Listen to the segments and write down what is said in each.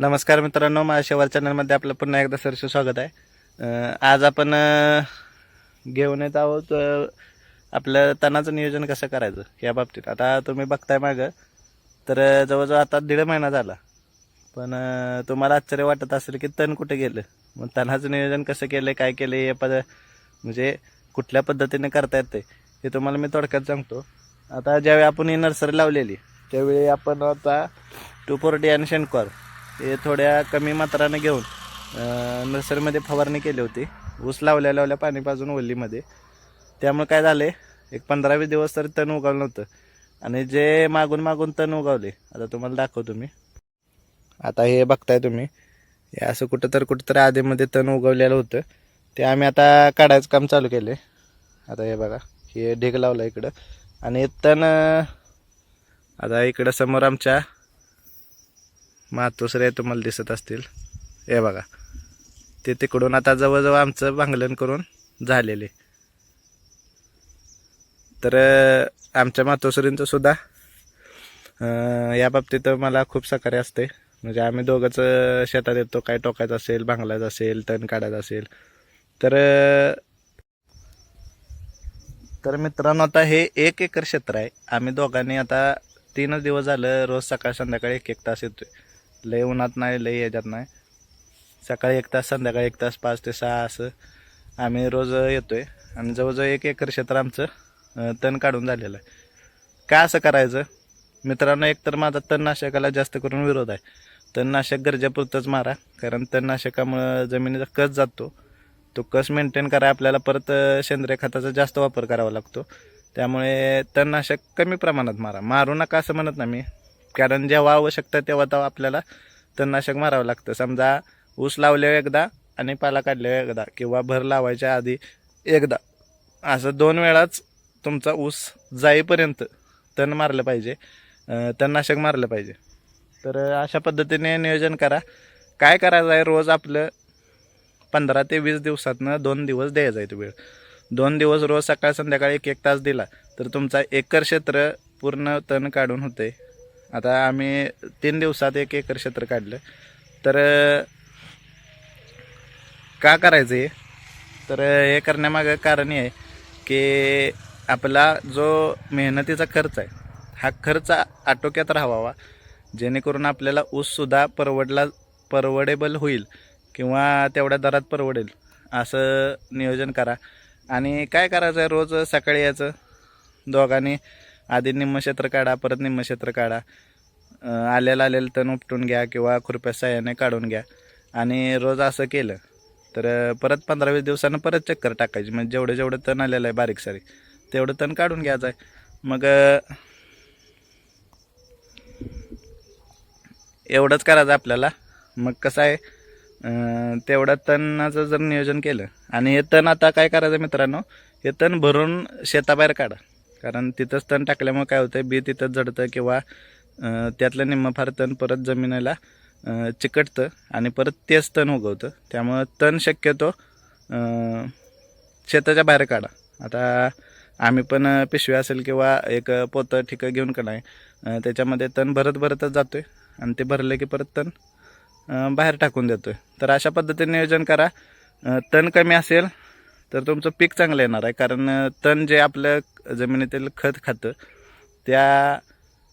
नमस्कार मित्रांनो माझ्या शेवार चॅनलमध्ये आपलं पुन्हा एकदा सरसे स्वागत आहे. आज आपण घेऊन येत आहोत आपलं तणाचं नियोजन कसं करायचं या बाबतीत. आता तुम्ही बघताय मागं तर जवळजवळ आता दीड महिना झाला. पण तुम्हाला आश्चर्य वाटत असेल की तण कुठे गेलं? मग तणाचं नियोजन कसं केलं काय केलं हे पद म्हणजे कुठल्या पद्धतीने करता येते हे तुम्हाला मी थोडक्यात सांगतो. आता ज्यावेळी आपण ही नर्सरी लावलेली त्यावेळी आपण आता टू फोर्टी आणि शेणकॉर हे थोड्या कमी मात्राने घेऊन नर्सरीमध्ये फवारणी केली होती. ऊस लावल्या लावल्या पाणी पाजून ओलीमध्ये त्यामुळे काय झाले एक पंधरा वीस दिवस तरी तण उगवलं नव्हतं. आणि जे मागून मागून तण उगवले आता तुम्हाला दाखवतो मी. आता हे बघताय तुम्ही. हे असं कुठं तर कुठं तर आधीमध्ये तण उगवलेलं होतं. ते आम्ही आता काढायचं काम चालू केले आता हे बघा हे ढीग लावला इकडं. आणि तण आता इकडं समोर आमच्या मातोश्री तुम्हाला दिसत असतील. हे बघा. ते तिकडून आता जवळजवळ आमचं भांगलन करून झालेले. तर आमच्या मातोश्रींचं सुद्धा या बाबतीत मला खूप सहकार्य असते म्हणजे आम्ही दोघंच शेतात येतो. काय टोकायचं असेल भांगलायचं असेल तण काढायचं असेल. तर तर मित्रांनो आता हे एक एकर क्षेत्र आहे. आम्ही दोघांनी आता तीनच दिवस झालं रोज सकाळ संध्याकाळी एक एक तास येतोय. लय उन्हात नाही लय याच्यात नाही. सकाळी एक तास संध्याकाळी एक तास पाच ते सहा असं आम्ही रोज येतोय. आणि जवळजवळ एक एकर क्षेत्र आमचं तण काढून झालेलं आहे. का असं करायचं? मित्रांनो एकतर माझा तणनाशकाला जास्त करून विरोध आहे. तणनाशक गरजेपुरतंच मारा कारण तणनाशकामुळं जमिनीचा कस जातो तो कस मेंटेन करा आपल्याला परत सेंद्रिय खताचा जास्त वापर करावा लागतो. त्यामुळे तणनाशक कमी प्रमाणात मारा. मारू नका असं म्हणत ना मी. कारण जेव्हा आवश्यकता तेव्हा तेव्हा आपल्याला तणनाशक मारावं लागतं. समजा ऊस लावल्यावर एकदा आणि पाला काढल्यावर एकदा किंवा भर लावायच्या आधी एकदा. असं दोन वेळाच तुमचा ऊस जाईपर्यंत तण मारलं पाहिजे तणनाशक मारलं पाहिजे. तर अशा पद्धतीने नियोजन करा. काय करायचं आहे रोज आपलं पंधरा ते वीस दिवसातनं दोन दिवस द्यायचा आहे तो वेळ. दोन दिवस रोज सकाळ संध्याकाळी एक एक तास दिला तर तुमचा एकर क्षेत्र पूर्ण तण काढून होते आता आम्ही तीन दिवसात एक एकर क्षेत्र काढलं. तर का करायचं आहे तर हे करण्यामागं कारण हे आहे की आपला जो मेहनतीचा खर्च आहे हा खर्च आटोक्यात राहावा. जेणेकरून आपल्याला ऊससुद्धा परवडला परवडेबल होईल किंवा तेवढ्या दरात परवडेल असं नियोजन करा. आणि काय करायचं आहे रोज सकाळी यायचं? दोघांनी आधी निम्म क्षेत्र काढा परत निम्म क्षेत्र काढा. आलेलं आलेलं तण उपटून घ्या किंवा खुरप्या साह्याने काढून घ्या. आणि रोज असं केलं तर परत पंधरा वीस दिवसानं परत चक्कर टाकायची. म्हणजे जेवढं जेवढं तण आलेलं आहे बारीक सारीक तेवढं तण काढून घ्यायचं आहे. मग एवढंच करायचं आपल्याला. मग कसं आहे तेवढं तणाचं जर नियोजन केलं. आणि हे तण आता काय करायचं मित्रांनो हे तण भरून शेताबाहेर काढा. कारण तिथंच तण टाकल्यामुळे काय होतं बी तिथंच जडतं किंवा त्यातलं निम्म फार तण परत जमिनीला चिकटतं आणि परत तेच तण उगवतं. त्यामुळं तण शक्यतो शेताच्या बाहेर काढा. आता आम्ही पण पिशवी असेल किंवा एक पोतं ठिकं घेऊन का नाही त्याच्यामध्ये तण भरत भरतच जातो आहे आणि ते भरले की परत तण बाहेर टाकून देतो आहे तर अशा पद्धतीने नियोजन करा. तण कमी असेल तर तुमचं पीक चांगलं येणार आहे. कारण तण जे आपलं जमिनीतील खत खातं त्या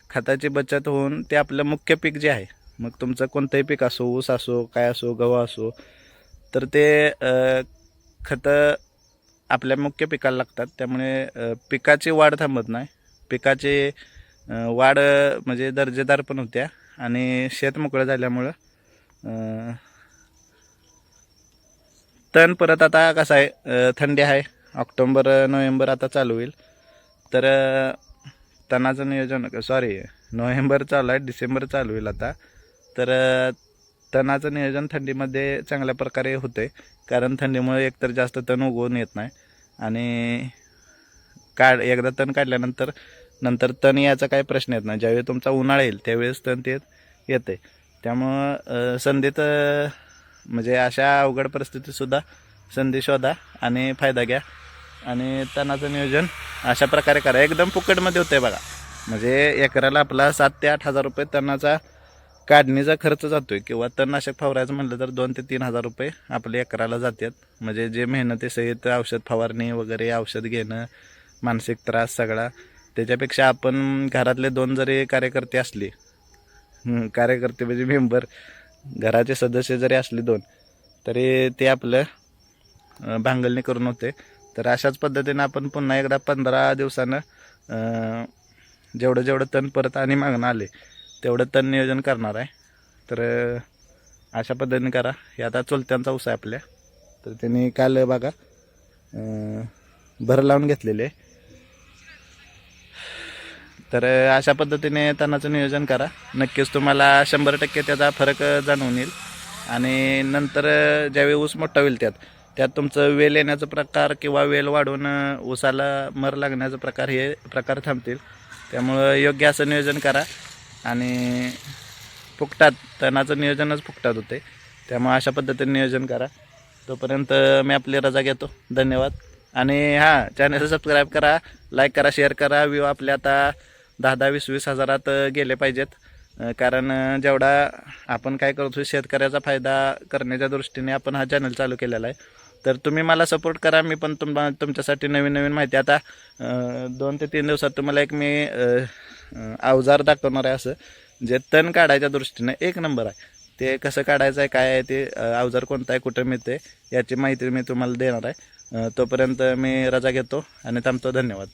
खताची बचत होऊन ते आपलं मुख्य पीक जे आहे मग तुमचं कोणतंही पीक असो ऊस असो काय असो गहू असो तर ते खतं आपल्या मुख्य पिकाला लागतात. त्यामुळे पिकाची वाढ थांबत नाही. पिकाची वाढ म्हणजे दर्जेदार पण होत्या आणि शेत मोकळं झाल्यामुळं तण परत आता कसं आहे थंडी आहे. ऑक्टोंबर नोव्हेंबर आता चालू होईल. तर तणाचं नियोजन सॉरी नोव्हेंबर चालू आहे डिसेंबर चालू होईल आता. तर तणाचं नियोजन थंडीमध्ये चांगल्या प्रकारे होते कारण थंडीमुळे एकतर जास्त तण उगवून येत नाही. आणि काढ एकदा तण काढल्यानंतर नंतर तण याचा काही प्रश्न येत नाही. ज्यावेळी तुमचा उन्हाळा येईल त्यावेळेस तण ते येते त्यामुळं संधीत म्हणजे अशा अवघड परिस्थितीतसुद्धा संधी शोधा आणि फायदा घ्या. आणि तणाचं नियोजन अशा प्रकारे करा. एकदम फुकटमध्ये होतं आहे बघा. म्हणजे एकराला आपला सात ते आठ हजार रुपये तणाचा काढणीचा खर्च जातो आहे किंवा तणनाशक फवारायचं म्हटलं तर दोन ते तीन हजार रुपये आपले एकराला जातात. म्हणजे जे मेहनतीसहित औषध फवारणी वगैरे औषध घेणं मानसिक त्रास सगळा. त्याच्यापेक्षा आपण घरातले दोन जरी कार्यकर्ते असले कार्यकर्ते म्हणजे मेंबर घराचे सदस्य जरी असले दोन तरी ते आपलं भांगलणी करून होते. तर अशाच पद्धतीनं आपण पुन्हा एकदा पंधरा दिवसानं जेवढं जेवढं तण परत आणि मागणं आले तेवढं तण नियोजन करणार आहे. तर अशा पद्धतीने करा. हे आता चुलत्यांचा ऊस आहे आपल्या. तर त्यांनी काल बघा भर लावून घेतलेले. आहे. तर अशा पद्धतीने तणाचं नियोजन करा. नक्कीच तुम्हाला शंभर टक्के त्याचा फरक जाणवून येईल. आणि नंतर ज्यावेळी ऊस मोठा होईल त्यात त्यात तुमचं वेल येण्याचा प्रकार किंवा वेल वाढून ऊसाला मर लागण्याचा प्रकार हे प्रकार थांबतील. त्यामुळं योग्य असं नियोजन करा. आणि फुकटात तणाचं नियोजनच फुकटात होते. त्यामुळं अशा पद्धतीने नियोजन करा. तोपर्यंत मी आपली रजा घेतो. धन्यवाद. आणि हां चॅनल सबस्क्राईब करा लाईक करा शेअर करा. व्ह्यू आपले आता दहा दहा वीस वीस हजारात गेले पाहिजेत. कारण जेवढा आपण काय करतो शेतकऱ्याचा फायदा करण्याच्या दृष्टीने आपण हा चॅनल चालू केलेला आहे. तर तुम्ही मला सपोर्ट करा मी पण तुम तुमच्यासाठी नवीन नवीन माहिती आता दोन ते तीन दिवसात तुम्हाला एक मी अवजार दाखवणार आहे असं जे तण काढायच्या दृष्टीने एक नंबर आहे. ते कसं काढायचं आहे काय आहे ते अवजार कोणता आहे कुठं मिळते याची माहिती मी तुम्हाला देणार आहे. तोपर्यंत मी रजा घेतो आणि थांबतो. धन्यवाद.